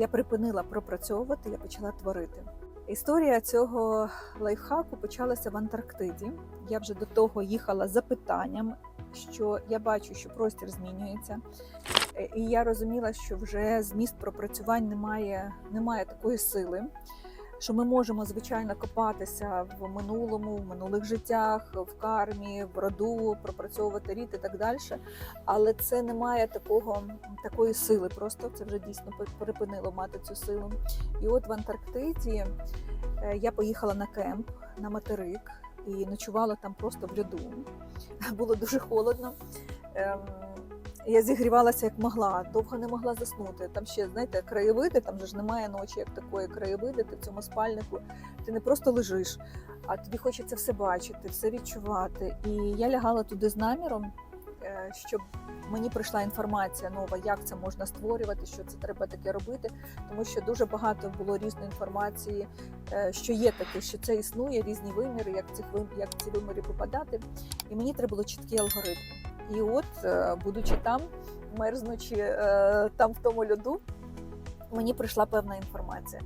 я припинила пропрацьовувати, я почала творити. Історія цього лайфхаку почалася в Антарктиді. Я вже до того їхала за запитанням, що я бачу, що простір змінюється. Е, І я розуміла, що вже зміст пропрацювань немає, немає такої сили, що ми можемо звичайно копатися в минулому, в минулих життях, в кармі, в роду, пропрацьовувати рід і так далі. Але це не має такого, такої сили. Просто це вже дійсно припинило мати цю силу. І от в Антарктиді е, я поїхала на кемп на материк і ночувала там просто в льоду. Було дуже холодно. Я зігрівалася як могла, довго не могла заснути. Там ще, знаєте, краєвиди, там же ж немає ночі, як такої краєвиди, ти в цьому спальнику. Ти не просто лежиш, а тобі хочеться все бачити, все відчувати. І я лягала туди з наміром, е, щоб мені прийшла інформація нова, як це можна створювати, що це треба таке робити. Тому що дуже багато було різної інформації, е, що є таке, що це існує, різні виміри, як цих як ці виміри попадати. І мені треба було чіткий алгоритм. І от, е, будучи там, мерзнучи е, там в тому льоду, мені прийшла певна інформація.